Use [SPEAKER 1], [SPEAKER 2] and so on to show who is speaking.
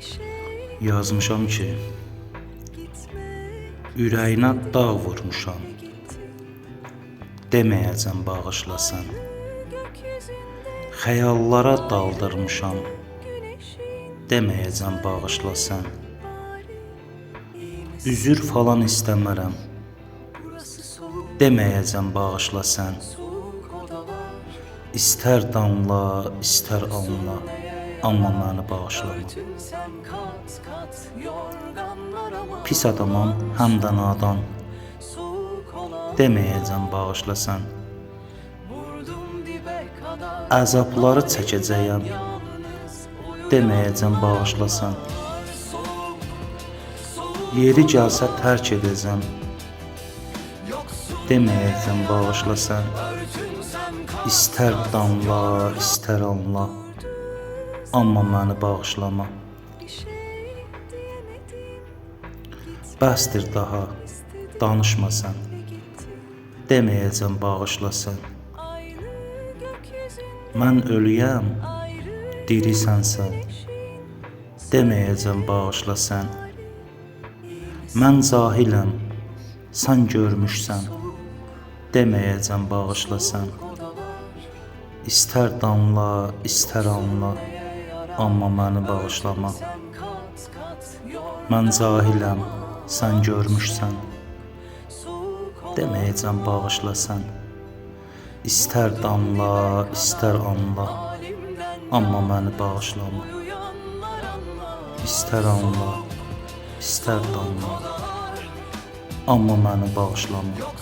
[SPEAKER 1] şey
[SPEAKER 2] Yazmışam ki, ürəyinə dağ vurmuşam. Deməyəcəm bağışla sən.
[SPEAKER 1] gökyüzünde
[SPEAKER 2] Xəyallara daldırmışam. Deməyəcəm bağışla sən.
[SPEAKER 1] bari
[SPEAKER 2] Üzür falan istəmərəm. Deməyəcəm bağışla sən.
[SPEAKER 1] soğuk odalar
[SPEAKER 2] İstər damla, istər alma, məni bağışlama. Pis adamam, həm də nadan. Deməyəcəm bağışla sən.
[SPEAKER 1] vurdum dibe kadar
[SPEAKER 2] Əzabları çəkəcəyəm. Deməyəcəm bağışla sən.
[SPEAKER 1] soğuk soğuk
[SPEAKER 2] Yeri gəlsə tərk edəcəm. Deməyəcəm bağışla sən.
[SPEAKER 1] örtün sen kat
[SPEAKER 2] İstər damla, istər alma, amma məni bağışlama. Bəsdir daha, danışma sən. Deməyəcəm bağışla sən. Mən ölüyəm, dirisən sən. Deməyəcəm bağışla sən. Mən cahiləm, sən görmüşsən. Deməyəcəm bağışla. İstər damla, istər alma, amma məni bağışlama. Mən cahiləm, sən görmüşsən. Deməyəcəm bağışla sən. İstər danla, istər anla. Amma məni bağışlama. İstər anla, istər danla. Amma məni bağışlama.